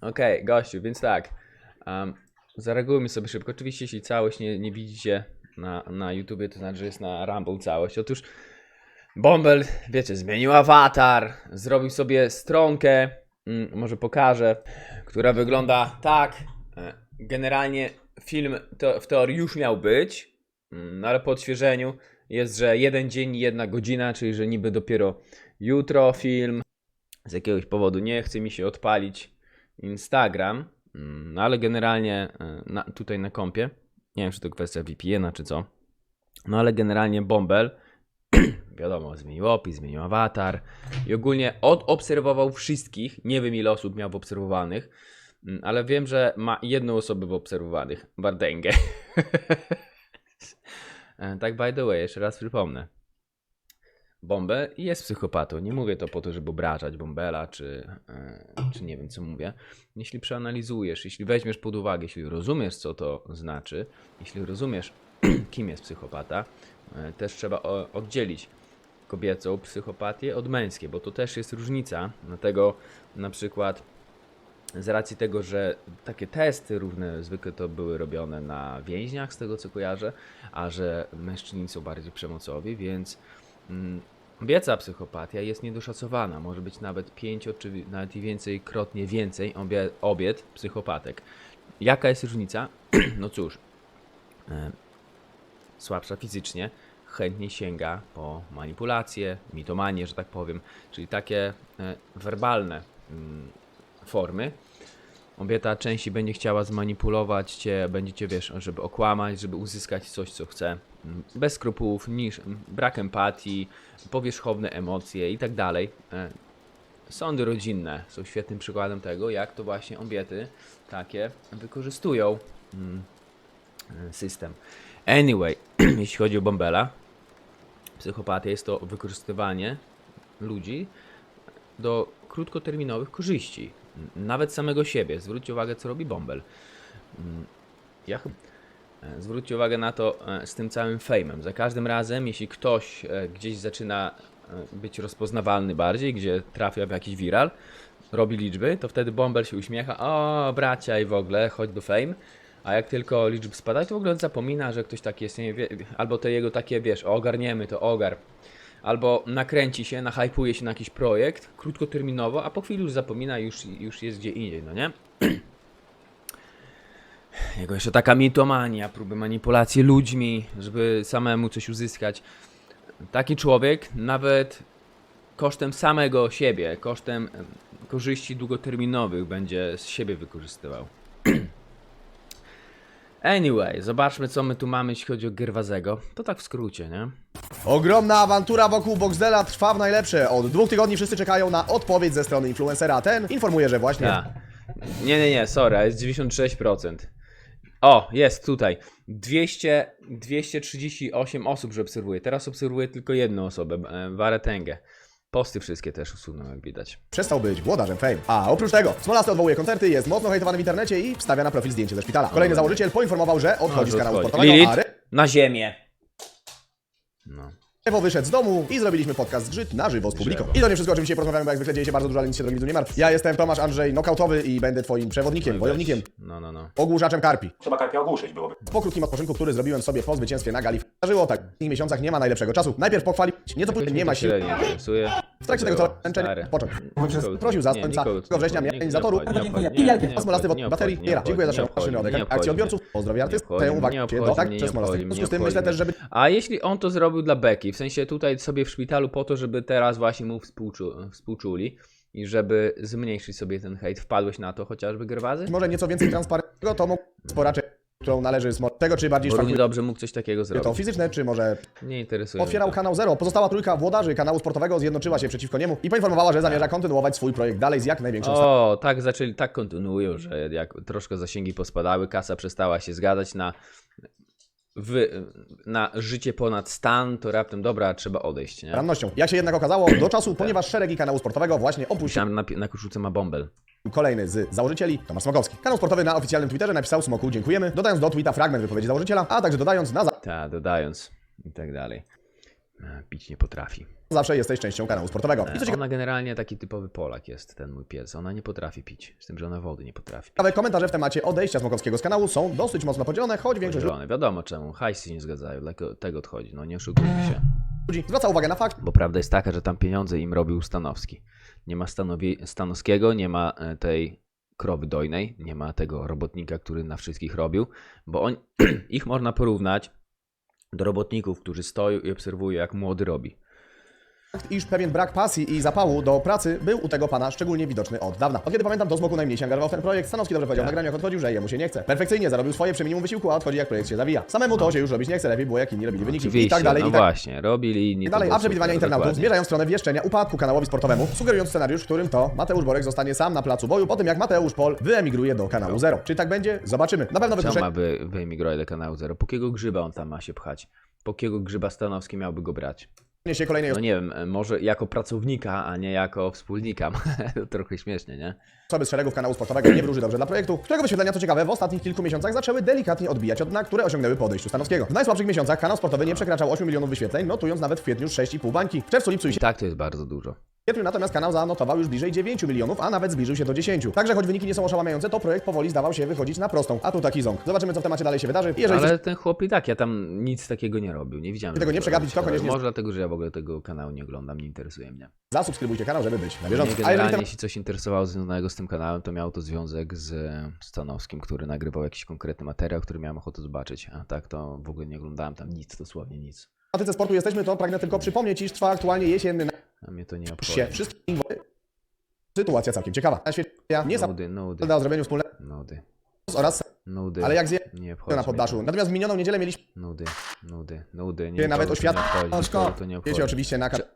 Okej, gościu, więc tak. Um, zareagujmy sobie szybko. Oczywiście, jeśli całość nie, nie widzicie na, na YouTubie, to znaczy, że jest na Rumble całość. Otóż Bumble, wiecie, zmienił awatar, zrobił sobie stronkę, mm, może pokażę, która wygląda tak. E, Generalnie film to, w teorii już miał być, mm, no ale po odświeżeniu jest, że jeden dzień, jedna godzina, czyli że niby dopiero jutro film. Z jakiegoś powodu nie chce mi się odpalić Instagram, mm, no ale generalnie e, na, tutaj na kompie, nie wiem czy to kwestia VPN-a czy co, no ale generalnie Bumble, wiadomo, zmienił opis, zmienił awatar i ogólnie odobserwował wszystkich, nie wiem ile osób miał obserwowanych, mm, ale wiem, że ma jedną osobę w obserwowanych, Bardęgę. E, tak by the way, jeszcze raz przypomnę. Bombę jest psychopatą. Nie mówię to po to, żeby obrażać Bombela, czy, e, czy nie wiem, co mówię. Jeśli przeanalizujesz, jeśli weźmiesz pod uwagę, jeśli rozumiesz, co to znaczy, jeśli rozumiesz, kim jest psychopata, e, też trzeba oddzielić kobiecą psychopatię od męskiej, bo to też jest różnica. Dlatego na przykład z racji tego, że takie testy różne zwykle to były robione na więźniach, z tego co kojarzę, a że mężczyźni są bardziej przemocowi, więc kobieca psychopatia jest niedoszacowana. Może być nawet pięć, czy nawet i więcej, krotnie więcej obie, obiet psychopatek. Jaka jest różnica? no cóż, e, słabsza fizycznie, chętnie sięga po manipulacje, mitomanie, że tak powiem, czyli takie e, werbalne mm, formy. Obieta częściej będzie chciała zmanipulować cię, będzie cię, wiesz, żeby okłamać, żeby uzyskać coś, co chce. Bez skrupułów, niż mm, brak empatii, powierzchowne emocje i tak dalej. E, Sądy rodzinne są świetnym przykładem tego, jak to właśnie obiety takie wykorzystują mm, e, system. Anyway, jeśli chodzi o Bombela, psychopatia jest to wykorzystywanie ludzi do krótkoterminowych korzyści. Nawet samego siebie. Zwróćcie uwagę, co robi Bombel. Mm, Ja chyba. e, Zwróćcie uwagę na to e, z tym całym fejmem. Za każdym razem, jeśli ktoś e, gdzieś zaczyna być rozpoznawalny bardziej, gdzie trafia w jakiś viral, robi liczby, to wtedy Bombel się uśmiecha, o bracia i w ogóle, chodź do fame. A jak tylko liczby spadają, to w ogóle zapomina, że ktoś taki jest, wie, albo te jego takie, wiesz, ogarniemy to, ogar. Albo nakręci się, nahypuje się na jakiś projekt krótkoterminowo, a po chwili już zapomina już, już jest gdzie indziej, no nie? Jego jeszcze taka mitomania, próby manipulacji ludźmi, żeby samemu coś uzyskać. Taki człowiek nawet kosztem samego siebie, kosztem em, korzyści długoterminowych będzie z siebie wykorzystywał. Anyway, zobaczmy co my tu mamy, jeśli chodzi o Gerwazego. To tak w skrócie, nie? Ogromna awantura wokół Boxdela trwa w najlepsze. Od dwóch tygodni wszyscy czekają na odpowiedź ze strony influencera. Ten informuje, że właśnie A. Nie, nie, nie, sorry, a jest 96%. O, jest tutaj. 200, 238 osób, że obserwuje. Teraz obserwuję tylko jedną osobę, e, Waretengę. Posty wszystkie też usunął, jak widać. przestał być włodarzem fame. A oprócz tego, Smolasty odwołuje koncerty, jest mocno hejtowany w internecie i wstawia na profil zdjęcie ze szpitala. Kolejny założyciel poinformował, że odchodzi z kanału odchodzi. sportowego, Lilith? a Na ziemię. No. Rewo wyszedł z domu i zrobiliśmy podcast zgrzyt na żywo z publiką. I to nie wszystko, o czym dzisiaj porozmawiamy, bo jak zwykle dzieje się bardzo dużo, ale nic się drogi widzu nie martw. Ja jestem Tomasz Andrzej Nokautowy i będę twoim przewodnikiem, wojownikiem, No, no, no. ogłuszaczem karpi. Trzeba karpia ogłuszyć byłoby. Po krótkim odpoczynku, który zrobiłem sobie po zwycięstwie na gali, zdarzyło tak. W tych miesiącach nie ma najlepszego czasu. Najpierw pochwalić, nieco później nie ma sił. Nie interesuje. W trakcie tego całego męczenia odpocząć. Prosił zastępca 1 września mnie organizatorów. Smolasty w baterii Piera. Dziękuję za szeroki środek akcji odbiorców. Pozdrowie artysty. Tę uwagę się do tak przez Smolasty. W związku z tym myślę też, żeby A jeśli on to zrobił dla Beki, w sensie tutaj sobie w szpitalu po to, żeby teraz właśnie mu współczu, współczuli i żeby zmniejszyć sobie ten hejt, wpadłeś na to chociażby Gerwazy? może nieco więcej transparentnego, to mógł sporaczej, którą należy Smol. Tego, czy bardziej równie szwankuje dobrze mógł coś takiego to zrobić. fizyczne, czy może Nie interesuje otwierał to. kanał Zero. Pozostała trójka włodarzy kanału sportowego zjednoczyła się przeciwko niemu i poinformowała, że zamierza kontynuować swój projekt dalej z jak największym O, tak zaczęli, tak kontynuują, że jak troszkę zasięgi pospadały, kasa przestała się zgadzać na, wy, na życie ponad stan, to raptem dobra, trzeba odejść, nie? starannością. Jak się jednak okazało, do czasu, ponieważ szeregi kanału sportowego właśnie opuścił Tam na, na koszulce ma bąbel. kolejny z założycieli, Tomasz Smokowski. Kanał sportowy na oficjalnym Twitterze napisał Smoku dziękujemy, dodając do tweeta fragment wypowiedzi założyciela, a także dodając na za... Ta, dodając i tak dalej. pić nie potrafi. Zawsze jesteś częścią kanału sportowego. I co E, Ona generalnie taki typowy Polak jest, ten mój pies. Ona nie potrafi pić, z tym, że ona wody nie potrafi pić. komentarze w temacie odejścia Smokowskiego z kanału są dosyć mocno podzielone, choć większość Zielone, wiadomo czemu, hajsy się nie zgadzają, dlatego tego odchodzi, no nie oszukujmy się. ludzi zwraca uwagę na fakt, Bo prawda jest taka, że tam pieniądze im robił Stanowski. Nie ma Stanowi Stanowskiego, nie ma e, tej krowy dojnej, nie ma tego robotnika, który na wszystkich robił, bo on, ich można porównać do robotników, którzy stoją i obserwują, jak młody robi. Iż pewien brak pasji i zapału do pracy był u tego pana szczególnie widoczny od dawna. Od kiedy pamiętam, do Smoku najmniej się angażował w ten projekt, Stanowski dobrze powiedział w Tak. nagraniu, jak odchodził, że jemu się nie chce. Perfekcyjnie zarobił swoje przy minimum wysiłku, a odchodzi jak projekt się zawija. Samemu to się już robić nie chce, lepiej było jak inni robili wyniki. Oczywiście, I tak dalej, no i tak właśnie, robili inni. I dalej, a przewidywania super, internautów dokładnie. zmierzają w stronę wieszczenia upadku kanałowi sportowemu, sugerując scenariusz, w którym to Mateusz Borek zostanie sam na placu boju po tym, jak Mateusz Pol wyemigruje do kanału Zero. Czy tak będzie? Zobaczymy. Na pewno ma wy, wyemigrować do kanału Zero? Po kiego grzyba on tam ma się pchać? Po kiego grzyba Stanowski miałby go brać? Się kolejnej No nie wiem, e, może jako pracownika, a nie jako wspólnika. to trochę śmiesznie, nie? osoby z szeregów kanału sportowego nie wróży dobrze dla projektu, którego wyświetlenia, co ciekawe, w ostatnich kilku miesiącach zaczęły delikatnie odbijać od dna, które osiągnęły po odejściu Stanowskiego. W najsłabszych miesiącach kanał sportowy nie przekraczał 8 milionów wyświetleń, notując nawet w kwietniu 6,5 bańki. W czerwcu, lipcu i I tak to jest bardzo dużo. Sierpniu natomiast kanał zanotował już bliżej 9 milionów, a nawet zbliżył się do 10. Także choć wyniki nie są oszałamiające, to projekt powoli zdawał się wychodzić na prostą. A tu taki ząg. Zobaczymy, co w temacie dalej się wydarzy. I Jeżeli Ale ten chłop i tak, ja tam nic takiego nie robił, nie widziałem. Tego nie przegapić, to koniecznie- Może dlatego, że ja w ogóle tego kanału nie oglądam, nie interesuje mnie. zasubskrybujcie kanał, żeby być na Mnie bieżąco. A jeżeli generalnie, temat jeśli coś interesowało związanego z tym kanałem, to miało to związek z Stanowskim, który nagrywał jakiś konkretny materiał, który miałem ochotę zobaczyć. A tak to w ogóle nie oglądałem tam nic, dosłownie nic. tematyce sportu jesteśmy, to pragnę tylko przypomnieć, iż trwa aktualnie jesienny mnie to nie obchodzi. się wszystkim Sytuacja całkiem ciekawa. Na świecie nie sam Nudy, nudy, o zrobieniu wspólnego nudy, oraz nudy. ale jak zje Nie obchodzi na mnie poddaszu. Natomiast w minioną niedzielę mieliśmy Nudy, nudy, nudy. Nie nawet to nie oświadczenie. obchodzi, nikogo to nie obchodzi. Wiecie oczywiście na kanale.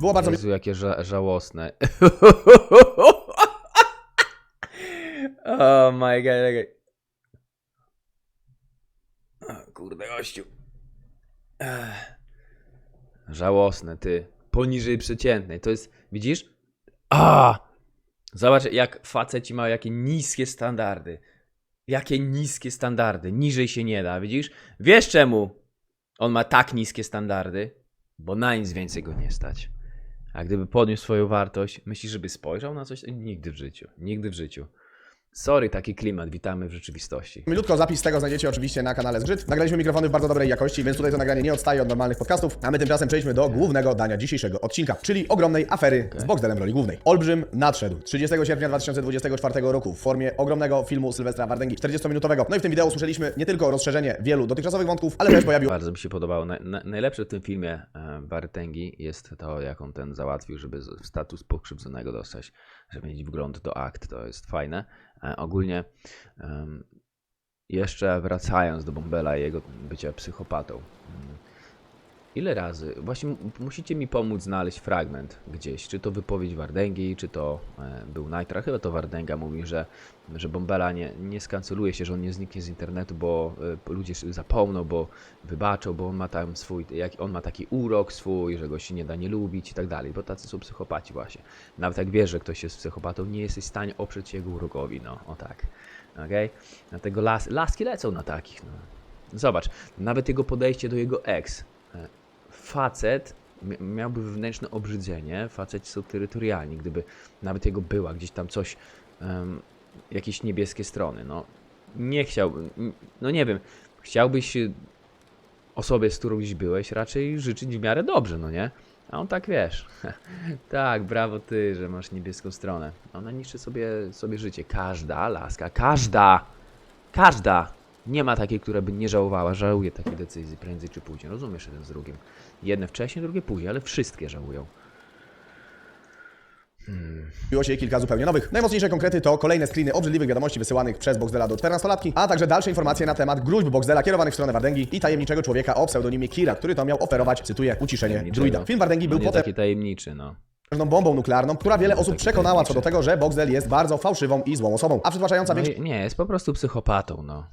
Było bardzo Jezu, jakie ża żałosne. oh my god, okay. O, Kurde, gościu. Ech. Żałosne, ty. Poniżej przeciętnej. To jest, widzisz? A! Zobacz, jak faceci mają jakie niskie standardy. Jakie niskie standardy. Niżej się nie da, widzisz? Wiesz czemu on ma tak niskie standardy? Bo na nic więcej go nie stać. A gdyby podniósł swoją wartość, myślisz, żeby spojrzał na coś? Nigdy w życiu. Nigdy w życiu. Sorry, taki klimat. Witamy w rzeczywistości. Milutko zapis tego znajdziecie oczywiście na kanale Zgrzyt. Nagraliśmy mikrofony w bardzo dobrej jakości, więc tutaj to nagranie nie odstaje od normalnych podcastów. A my tymczasem przejdźmy do głównego dania dzisiejszego odcinka, czyli ogromnej afery z Boxdelem w roli głównej. Olbrzym nadszedł 30 sierpnia 2024 roku w formie ogromnego filmu Sylwestra Wardęgi 40-minutowego. No i w tym wideo usłyszeliśmy nie tylko rozszerzenie wielu dotychczasych wątków, ale też pojawił Bardzo mi się podobało. Na, na, najlepsze w tym filmie e, Wartęgi jest to, jak on ten załatwił, żeby status pokrzywdzonego dostać, żeby mieć wgląd do akt. To jest fajne. E, ogólnie jeszcze wracając do Bombela i jego bycia psychopatą. Ile razy? Właśnie musicie mi pomóc znaleźć fragment gdzieś. Czy to wypowiedź Wardęgi, czy to e, był Nitra. Chyba to Wardęga mówi, że, że Bombela nie, nie skanceluje się, że on nie zniknie z internetu, bo e, ludzie zapomną, bo wybaczą, bo on ma tam swój, jak, on ma taki urok swój, że go się nie da nie lubić i tak dalej, bo tacy są psychopaci właśnie. Nawet jak wiesz, że ktoś jest psychopatą, nie jesteś w stanie oprzeć się jego urokowi, no, o tak. Okej? Dlatego las, laski lecą na takich, no. Zobacz, nawet jego podejście do jego ex. Facet mi- miałby wewnętrzne obrzydzenie, faceci są terytorialni, gdyby nawet jego była gdzieś tam coś, em, jakieś niebieskie strony, no. Nie chciałbym, no nie wiem, chciałbyś y, osobie, z którą gdzieś byłeś, raczej życzyć w miarę dobrze, no nie? A on tak wiesz. tak, brawo ty, że masz niebieską stronę. Ona niszczy sobie, sobie życie. Każda laska, każda, każda. Nie ma takiej, która by nie żałowała. Żałuje takiej decyzji prędzej czy później. Rozumiesz jeden z drugim. Jedne wcześniej, drugie później, ale wszystkie żałują. Pojawiło się kilka zupełnie nowych. Najmocniejsze konkrety to kolejne screeny obrzydliwych wiadomości wysyłanych przez Boxdela do 14-latki, a także dalsze informacje na temat gruźb Boxdela kierowanych w stronę Wardęgi i tajemniczego człowieka o pseudonimie Kira, który to miał oferować, cytuję, uciszenie druida. Film Wardęgi był nie potem taki tajemniczy, no. bombą nuklearną, która wiele Nie osób przekonała co do tego, że Boxdel jest bardzo fałszywą i złą osobą, a przytłaczająca no większość nie, jest po prostu psychopatą, no.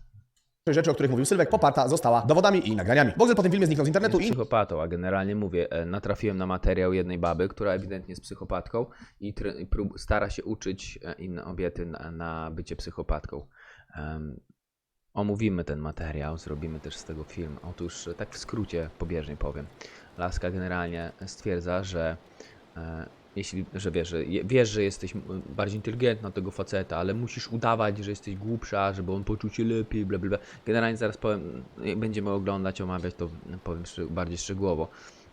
Rzeczy, o których mówił Sylwek, poparta została dowodami i nagraniami. Boxdel po tym filmie zniknął z internetu jest i psychopatą, a generalnie mówię, e, natrafiłem na materiał jednej baby, która ewidentnie jest psychopatką i, prób- stara się uczyć e, inne kobiety na, na bycie psychopatką. Em, omówimy ten materiał, zrobimy też z tego film. Otóż, e, tak w skrócie, pobieżnie powiem. Laska generalnie stwierdza, że e, jeśli, że wiesz, że wiesz, że jesteś bardziej inteligentna od tego faceta, ale musisz udawać, że jesteś głupsza, żeby on poczuł się lepiej, bla bla. Generalnie zaraz powiem, będziemy oglądać, omawiać, to powiem bardziej szczegółowo.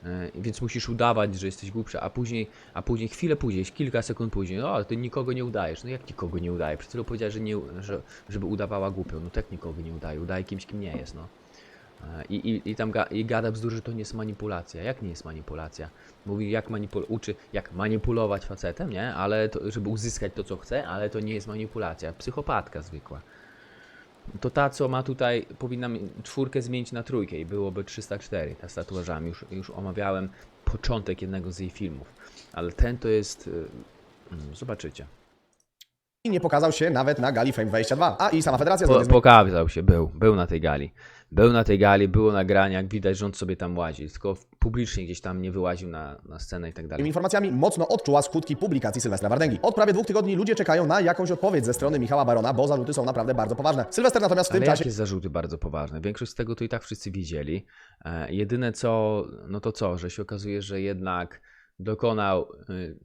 E, Więc musisz udawać, że jesteś głupsza, a później, a później chwilę później, kilka sekund później, no ale ty nikogo nie udajesz. No jak nikogo nie udaje? Przed chwilą powiedziałeś, że nie, że, żeby udawała głupią. No tak nikogo nie udaje, udaje kimś, kim nie jest, no. I, i, i tam ga, i gada bzdur, że to nie jest manipulacja. Jak nie jest manipulacja? Mówi, jak manipul uczy, jak manipulować facetem, nie? Ale to, żeby uzyskać to, co chce, ale to nie jest manipulacja. Psychopatka zwykła. To ta, co ma tutaj, powinna czwórkę zmienić na trójkę i byłoby 304, ta z tatuażami. Już, już omawiałem początek jednego z jej filmów. Ale ten to jest... y, mm, Zobaczycie. I nie pokazał się nawet na gali Fame 22. A i sama federacja Po, pokazał się, był, był na tej gali. Był na tej gali, było nagranie, jak widać, on sobie tam łazi, tylko publicznie gdzieś tam nie wyłaził na, na scenę i tak tymi dalej. informacjami mocno odczuła skutki publikacji Sylwestra Wardęgi. Od prawie dwóch tygodni ludzie czekają na jakąś odpowiedź ze strony Michała Barona, bo zarzuty są naprawdę bardzo poważne. Sylwester natomiast w tym Ale czasie jakie zarzuty bardzo poważne? Większość z tego to i tak wszyscy widzieli. E, jedyne co, no to co, że się okazuje, że jednak dokonał y,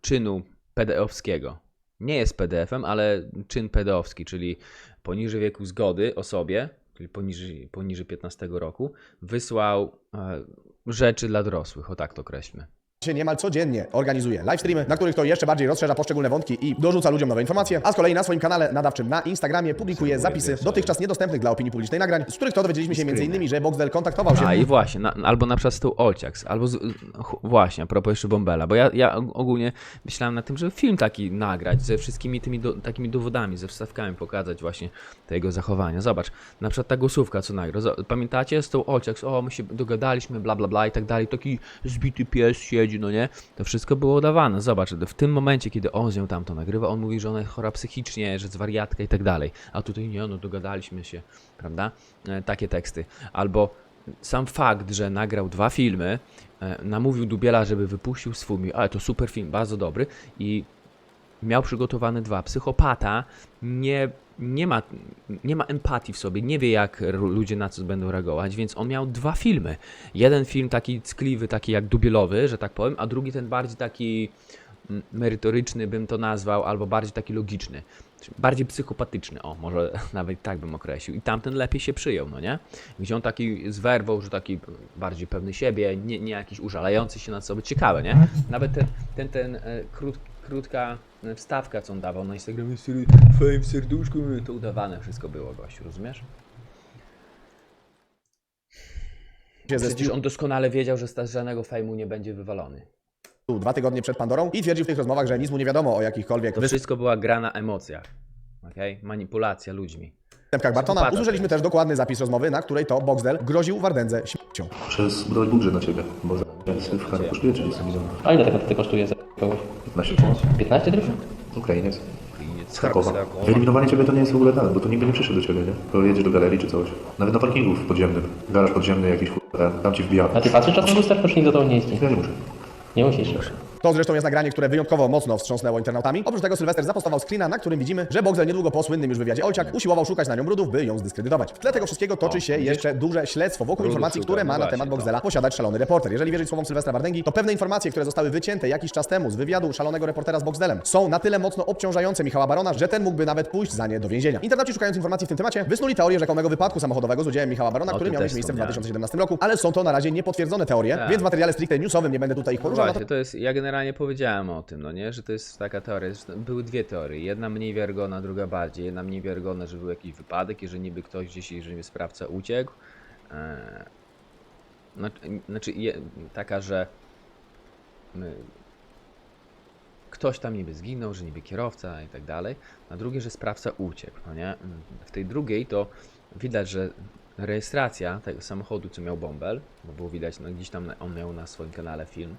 czynu pedeowskiego. Nie jest PDF-em, ale czyn pedeowski, czyli poniżej wieku zgody osobie, czyli poniżej, poniżej 15 roku, wysłał e, rzeczy dla dorosłych, o tak to określmy. Niemal codziennie organizuje live streamy, na których to jeszcze bardziej rozszerza poszczególne wątki i dorzuca ludziom nowe informacje, a z kolei na swoim kanale nadawczym na Instagramie publikuje zapisy dotychczas niedostępnych dla opinii publicznej nagrań, z których to dowiedzieliśmy się m.in., że Boxdel kontaktował się A i właśnie, na, albo na przykład z tą Olciaks, albo z, ch- właśnie, a propos jeszcze Bombela, bo ja, ja og- ogólnie myślałem na tym, żeby film taki nagrać ze wszystkimi tymi do, takimi dowodami, ze wstawkami pokazać właśnie tego zachowania. Zobacz, na przykład ta głosówka, co nagrał. Zo- Pamiętacie z tą Olciaks, o my się dogadaliśmy, bla bla bla i tak dalej, taki zbity pies siedzi, no nie? To wszystko było udawane. Zobacz, w tym momencie, kiedy on z nią tam to nagrywa, on mówi, że ona jest chora psychicznie, że jest wariatka i tak dalej. A tutaj nie, no dogadaliśmy się, prawda? E, takie teksty. Albo sam fakt, że nagrał dwa filmy, e, namówił Dubiela, żeby wypuścił swój, mówi, ale to super film, bardzo dobry i miał przygotowane dwa. Psychopata nie, nie, ma, nie ma empatii w sobie, nie wie jak ludzie na co będą reagować, więc on miał dwa filmy. Jeden film taki ckliwy, taki jak Dubielowy, że tak powiem, a drugi ten bardziej taki mm, merytoryczny bym to nazwał, albo bardziej taki logiczny. Bardziej psychopatyczny, o, może nawet tak bym określił. I tamten lepiej się przyjął, no nie? Gdzie on taki z werwą, że taki bardziej pewny siebie, nie, nie jakiś użalający się nad sobą. Ciekawe, nie? Nawet ten, ten, ten e, krót, krótka e, wstawka, co on dawał na Instagramie, ser- fame, serduszko, e, to udawane wszystko było, gościu, rozumiesz? ze Przecież on doskonale wiedział, że z żadnego fejmu nie będzie wywalony. dwa tygodnie przed Pandorą i twierdził w tych rozmowach, że nic mu nie wiadomo o jakichkolwiek To wszystko była gra na emocjach. Okay? Manipulacja ludźmi. Występkach Bartona. Usłyszeliśmy też dokładny zapis rozmowy, na której to Boxdel groził Wardędze śmiercią. Muszę zbudować budżet na ciebie, bo za więc w Harry kosztuje 30 milionów. A ile taka ty kosztuje za kogoś? 15 tysięcy. 15 groszy? Ukrainiec. Z Krakowa. Wyeliminowanie ciebie to nie jest w ogóle dane, bo tu nigdy nie przyszedł do ciebie, nie? To jedziesz do galerii czy coś. Nawet na parkingu w podziemnym. Garaż podziemny jakiś, tam ci wbija. A ty patrzysz czasem w lusterko, czy nikt za tobą nie jeździ? Ja nie muszę. Nie musisz. To zresztą jest nagranie, które wyjątkowo mocno wstrząsnęło internautami. Oprócz tego Sylwester zapostował screena, na którym widzimy, że Boxer niedługo po słynnym już wywiadzie Olciak usiłował szukać na nią brudów, by ją zdyskredytować. W tle tego wszystkiego toczy się jeszcze duże śledztwo wokół Brudów informacji, które no ma na właśnie, temat to. Boxdela posiadać szalony reporter. Jeżeli wierzyć słowom Sylwestra Wardęgi, to pewne informacje, które zostały wycięte jakiś czas temu z wywiadu szalonego reportera z Boxdelem, są na tyle mocno obciążające Michała Barona, że ten mógłby nawet pójść za nie do więzienia. Internauci szukając informacji w tym temacie, wysnuli teorię rzekomego wypadku samochodowego z udziałem Michała Barona, O który miał mieć miejsce w wspomniałem. 2017 roku, ale są to na razie niepotwierdzone teorie, Tak. więc w materiale stricte newsowym nie będę tutaj ich poruszał. Właśnie, to jest, ja generalnie powiedziałem o tym, no nie, że to jest taka teoria, zresztą były dwie teorie, jedna mniej wiarygodna, druga bardziej, jedna mniej wiarygodna, że był jakiś wypadek i że niby ktoś gdzieś, że niby sprawca uciekł, eee, znaczy, znaczy taka, że ktoś tam niby zginął, że niby kierowca i tak dalej, a drugie, że sprawca uciekł, no nie, w tej drugiej to widać, że rejestracja tego samochodu, co miał Bąbel, bo było widać, no gdzieś tam on miał na swoim kanale film,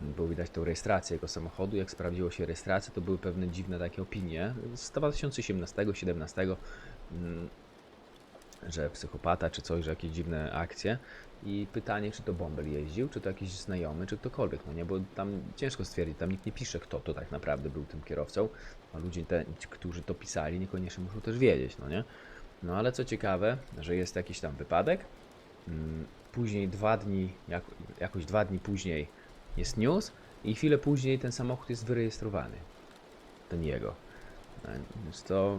było widać tą rejestrację jego samochodu. Jak sprawdziło się rejestrację, to były pewne dziwne takie opinie z 2017-2017, mm, że psychopata czy coś, że jakieś dziwne akcje. I pytanie, czy to Bąbel jeździł, czy to jakiś znajomy, czy ktokolwiek, no nie, bo tam ciężko stwierdzić, tam nikt nie pisze, kto to tak naprawdę był tym kierowcą, a ludzie, te, którzy to pisali, niekoniecznie muszą też wiedzieć, no nie. No ale co ciekawe, że jest jakiś tam wypadek. Mm, Później dwa dni, jak, jakoś dwa dni później jest news i chwilę później ten samochód jest wyrejestrowany. Ten jego. Więc to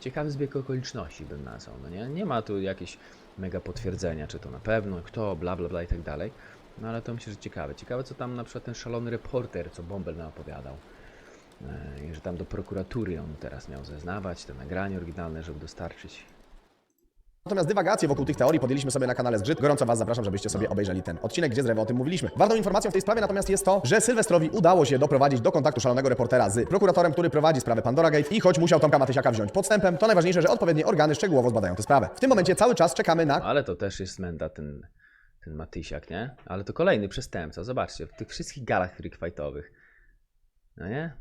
ciekawy zbieg okoliczności bym nazwał, no nie? Nie ma tu jakieś mega potwierdzenia, czy to na pewno, kto, bla bla bla i tak dalej. No ale to myślę, że ciekawe. Ciekawe co tam na przykład ten szalony reporter, co Bąbel nam opowiadał. E, że tam do prokuratury on teraz miał zeznawać, te nagranie oryginalne, żeby dostarczyć. Natomiast dywagacje wokół tych teorii podjęliśmy sobie na kanale Zgrzyt. Gorąco Was zapraszam, żebyście sobie obejrzeli ten odcinek, gdzie z o tym mówiliśmy. Ważną informacją w tej sprawie natomiast jest to, że Sylwestrowi udało się doprowadzić do kontaktu szalonego reportera z prokuratorem, który prowadzi sprawę Pandora Gate i choć musiał Tomka Matysiaka wziąć podstępem, to najważniejsze, że odpowiednie organy szczegółowo zbadają tę sprawę. W tym momencie cały czas czekamy na Ale to też jest menda ten, ten Matysiak, nie? Ale to kolejny przestępca. Zobaczcie, w tych wszystkich galach freakfightowych. No nie?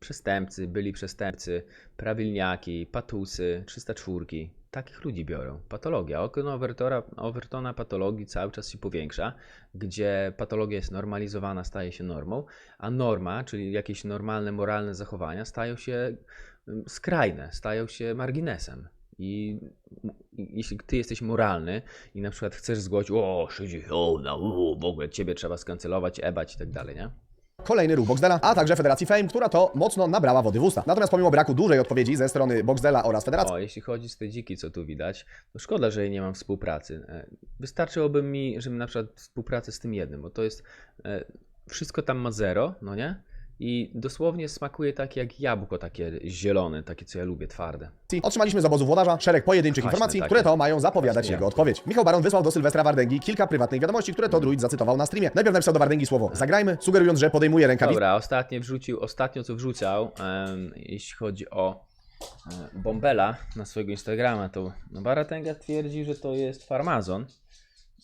Prze- Przestępcy, byli przestępcy, prawilniaki, patusy, 304. Takich ludzi biorą. Patologia. Okno Overtona, Overtona patologii cały czas się powiększa, gdzie patologia jest normalizowana, staje się normą, a norma, czyli jakieś normalne, moralne zachowania, stają się ym, skrajne, stają się marginesem. I jeśli ty jesteś moralny i na przykład chcesz zgłosić, o, 60, o, w ogóle ciebie trzeba skancelować, ebać i tak dalej, nie? Kolejny ruch Boxdela, a także Federacji Fame, która to mocno nabrała wody w usta. Natomiast pomimo braku dużej odpowiedzi ze strony Boxdela oraz Federacji, O, jeśli chodzi z tej dziki, co tu widać, to szkoda, że nie mam współpracy. E, Wystarczyłoby mi, żebym na przykład współpracę z tym jednym, bo to jest, e, wszystko tam ma zero, no nie? I dosłownie smakuje tak jak jabłko takie zielone, takie co ja lubię, twarde. Otrzymaliśmy z obozu włodarza szereg pojedynczych Kwaśne informacji, takie. które to mają zapowiadać Kwaśne jego jabłko. odpowiedź. Michał Baron wysłał do Sylwestra Wardęgi kilka prywatnych wiadomości, które to druid zacytował na streamie. Najpierw napisał do Wardęgi słowo zagrajmy, sugerując, że podejmuje rękawice Dobra, ostatnio wrzucił, ostatnio co wrzucał, em, jeśli chodzi o e, Bombela na swojego Instagrama, to no, Baratenga twierdzi, że to jest farmazon.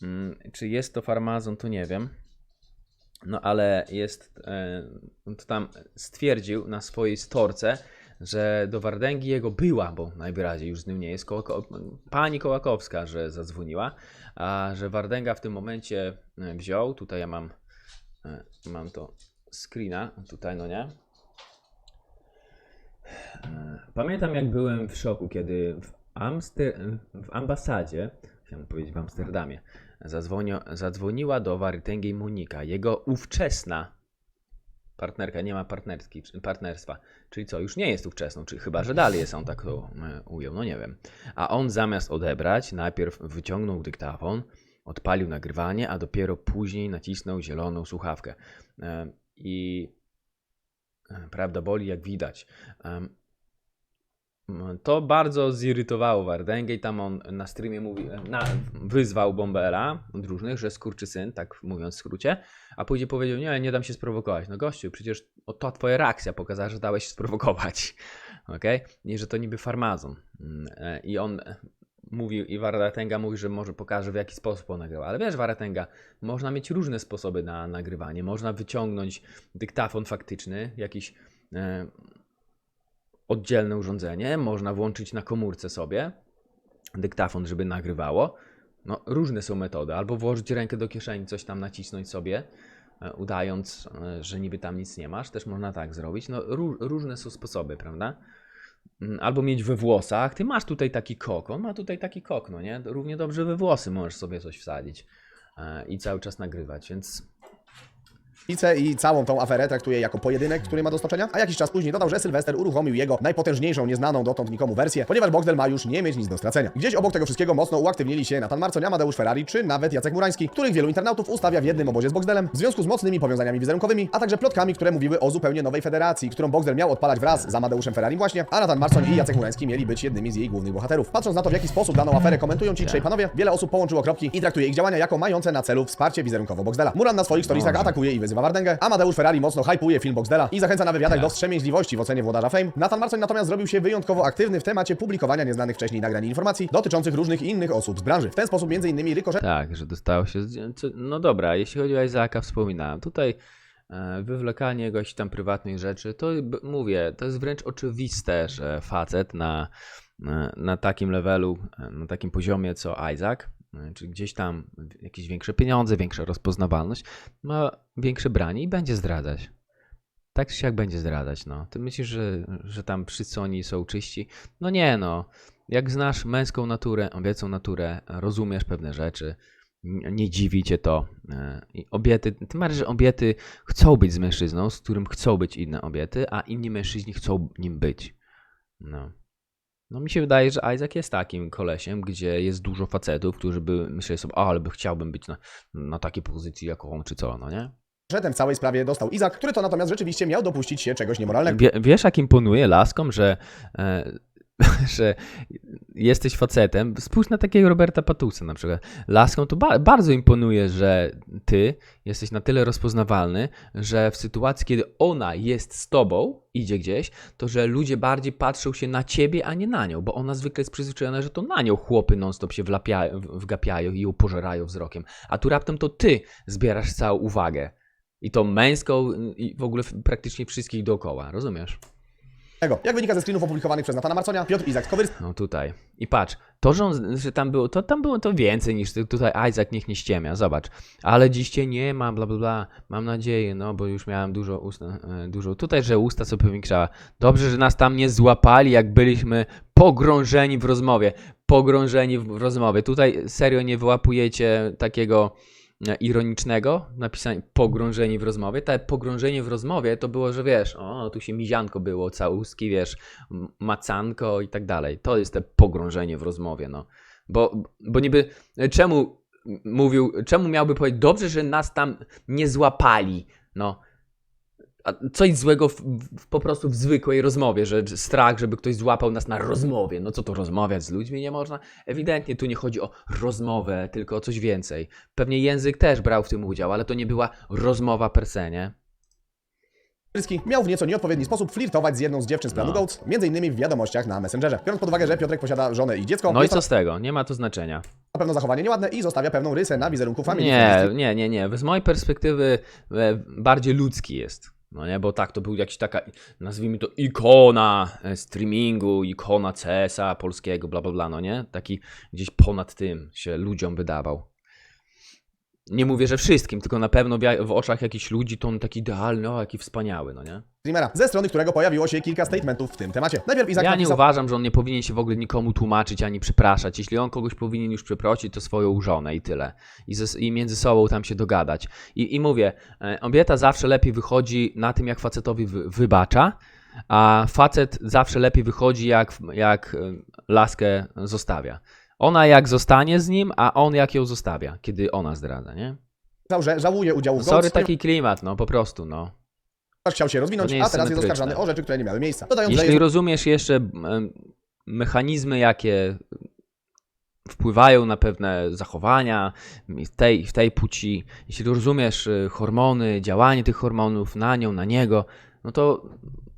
Mm, czy jest to farmazon, to nie wiem. No ale jest, e, to tam stwierdził na swojej storce, że do Wardęgi jego była, bo najwyraźniej już z nim nie jest, pani Kołakowska, że zadzwoniła, a że Wardęga w tym momencie e, wziął, tutaj ja mam E, Mam to screena tutaj, no nie? Pamiętam jak byłem w szoku, kiedy w, Amster- w ambasadzie, chciałem powiedzieć w Amsterdamie, zadzwonio, zadzwoniła do Warytęgiej Monika, jego ówczesna partnerka, nie ma partnerski, partnerstwa, czyli co, już nie jest ówczesną, czy chyba, że dalej jest, on tak to e, ujął, no nie wiem. A on zamiast odebrać, najpierw wyciągnął dyktafon, odpalił nagrywanie, a dopiero później nacisnął zieloną słuchawkę. E, I e, prawda boli, jak widać. To bardzo zirytowało Wardęgę i tam on na streamie mówi, na, wyzwał Bombera od różnych, że syn, tak mówiąc w skrócie, a później powiedział, nie, nie dam się sprowokować. No gościu, przecież o, to twoja reakcja pokazała, że dałeś się sprowokować. Okej? I że to niby farmazon. Mm, e, I on e, mówił, i Waratenga mówi, że może pokaże w jaki sposób on nagrywa. Ale wiesz, Waratenga, można mieć różne sposoby na nagrywanie. Można wyciągnąć dyktafon faktyczny, jakiś e, oddzielne urządzenie, można włączyć na komórce sobie dyktafon, żeby nagrywało. No, różne są metody. Albo włożyć rękę do kieszeni, coś tam nacisnąć sobie, e, udając, e, że niby tam nic nie masz. Też można tak zrobić. No, ró- różne są sposoby, prawda? Mm, Albo mieć we włosach. Ty masz tutaj taki kok, on ma tutaj taki kok, no nie? Równie dobrze we włosy możesz sobie coś wsadzić e, i cały czas nagrywać, więc i całą tą aferę traktuje jako pojedynek, który ma do stoczenia, a jakiś czas później dodał, że Sylwester uruchomił jego najpotężniejszą, nieznaną dotąd nikomu wersję, ponieważ Boxdel ma już nie mieć nic do stracenia. Gdzieś obok tego wszystkiego mocno uaktywnili się Nathan Marcoń, Amadeusz Ferrari czy nawet Jacek Murański, których wielu internautów ustawia w jednym obozie z Boxdelem w związku z mocnymi powiązaniami wizerunkowymi, a także plotkami, które mówiły o zupełnie nowej federacji, którą Boxdel miał odpalać wraz z Amadeuszem Ferrari właśnie, a Nathan Marcoń i Jacek Murański mieli być jednymi z jej głównych bohaterów. Patrząc na to, w jaki sposób daną aferę komentują ci trzej panowie, wiele osób połączyło kropki i traktuje ich działania jako mające na celu wsparcie wizerunkowo Boxdela. Muran na swoich storiesach atakuje i wyzywa Wardęgę, Amadeusz Ferrari mocno hypuje film Boxdela i zachęca na wywiadach do wstrzemięźliwości w ocenie włodarza Fame. Nathan Marcoń natomiast zrobił się wyjątkowo aktywny w temacie publikowania nieznanych wcześniej nagrań informacji dotyczących różnych innych osób z branży. W ten sposób m.in. Ricochet Tak, że dostało się. No dobra, jeśli chodzi o Izaka, wspominałem. Tutaj e, wywlekanie jakichś tam prywatnych rzeczy, to mówię, to jest wręcz oczywiste, że facet na, na, na takim levelu, e, na takim poziomie co Isaac, e, czy gdzieś tam jakieś większe pieniądze, większa rozpoznawalność, ma większe branie i będzie zdradzać. Tak czy siak będzie zdradzać, no. Ty myślisz, że, że tam wszyscy oni są czyści? No nie, no. jak znasz męską naturę, obiecą naturę, rozumiesz pewne rzeczy, nie dziwi cię to. e, I obiety, tym bardziej, że obiety chcą być z mężczyzną, z którym chcą być inne obiety, a inni mężczyźni chcą nim być. No. No mi się wydaje, że Isaac jest takim kolesiem, gdzie jest dużo facetów, którzy by myśleli sobie, o, ale by chciałbym być na, na takiej pozycji jak on, czy co, no nie? Że w całej sprawie dostał Izak, który to natomiast rzeczywiście miał dopuścić się czegoś niemoralnego. Wie, wiesz, jak imponuje laskom, że, e, że jesteś facetem? Spójrz na takiego Roberta Patusa na przykład. Laskom to ba bardzo imponuje, że ty jesteś na tyle rozpoznawalny, że w sytuacji, kiedy ona jest z tobą, idzie gdzieś, to że ludzie bardziej patrzą się na ciebie, a nie na nią, bo ona zwykle jest przyzwyczajona, że to na nią chłopy non-stop się wlapiają, wgapiają i ją pożerają wzrokiem. A tu raptem to ty zbierasz całą uwagę. I to męską i w ogóle praktycznie wszystkich dookoła, rozumiesz? Jak wynika ze screenów opublikowanych przez Natana Marconia, Piotr Izak Skowyrski No tutaj. I patrz, to, że, on, że tam było, to tam było to więcej niż tutaj Isaac niech nie ściemia, zobacz. Ale dziś cię nie ma, bla bla bla, mam nadzieję, no bo już miałem dużo usta, e, dużo, tutaj, że usta sobie powiększała. Dobrze, że nas tam nie złapali, jak byliśmy pogrążeni w rozmowie. Pogrążeni w rozmowie. Tutaj serio nie wyłapujecie takiego ironicznego napisania pogrążeni w rozmowie. Te pogrążenie w rozmowie to było, że wiesz, o, tu się mizianko było, całuski, wiesz, macanko i tak dalej. To jest te pogrążenie w rozmowie, no. Bo, bo niby e, czemu mówił, czemu miałby powiedzieć, dobrze, że nas tam nie złapali, no. Coś złego w, w, po prostu w zwykłej rozmowie, że strach, żeby ktoś złapał nas na rozmowie. No co to rozmawiać z ludźmi nie można? Ewidentnie tu nie chodzi o rozmowę, tylko o coś więcej. Pewnie język też brał w tym udział, ale to nie była rozmowa per se, nie? miał w nieco nieodpowiedni sposób flirtować z jedną z dziewczyn z planu No. Goats, między innymi w wiadomościach na Messengerze. Biorąc pod uwagę, że Piotrek posiada żonę i dziecko, No i co z tego? Nie ma to znaczenia. na pewno zachowanie nieładne i zostawia pewną rysę na wizerunku familii. Nie, nie, nie, nie. Z mojej perspektywy e, bardziej ludzki jest. No nie, bo tak, to był jakiś taka, nazwijmy to ikona e, streamingu, ikona CS-a polskiego, bla bla bla, no nie? Taki gdzieś ponad tym się ludziom wydawał. Nie mówię, że wszystkim, tylko na pewno w, oczach jakichś ludzi to on taki idealny, o jaki wspaniały, no nie? Streamera, ze strony którego pojawiło się kilka statementów w tym temacie. Najpierw Izak Ja nie napisał... uważam, że on nie powinien się w ogóle nikomu tłumaczyć ani przepraszać. Jeśli on kogoś powinien już przeprosić, to swoją żonę i tyle. I, ze, i między sobą tam się dogadać. I, i mówię, e, obieta zawsze lepiej wychodzi na tym, jak facetowi wy, wybacza, a facet zawsze lepiej wychodzi, jak, jak e, laskę zostawia. Ona jak zostanie z nim, a on jak ją zostawia, kiedy ona zdradza, nie? że żałuje udziału w Sorry, taki klimat, no po prostu, no. chciał się rozwinąć, To nie a jest teraz jest symetryczne. oskarżany o rzeczy, które nie miały miejsca. Dodając, że Jeśli jest rozumiesz jeszcze em, mechanizmy, jakie wpływają na pewne zachowania w tej, w tej płci, jeśli rozumiesz y, hormony, działanie tych hormonów na nią, na niego, no to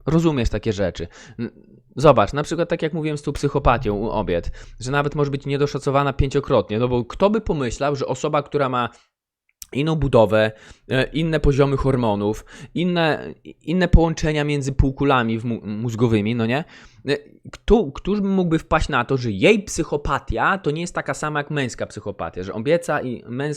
rozumiesz takie rzeczy. N- Zobacz, na przykład tak jak mówiłem z tą psychopatią u obiet, że nawet może być niedoszacowana pięciokrotnie, no bo kto by pomyślał, że osoba, która ma inną budowę, e, inne poziomy hormonów, inne, inne połączenia między półkulami mózgowymi, no nie? E, Kto, któż by mógłby wpaść na to, że jej psychopatia to nie jest taka sama jak męska psychopatia, że obieca i męska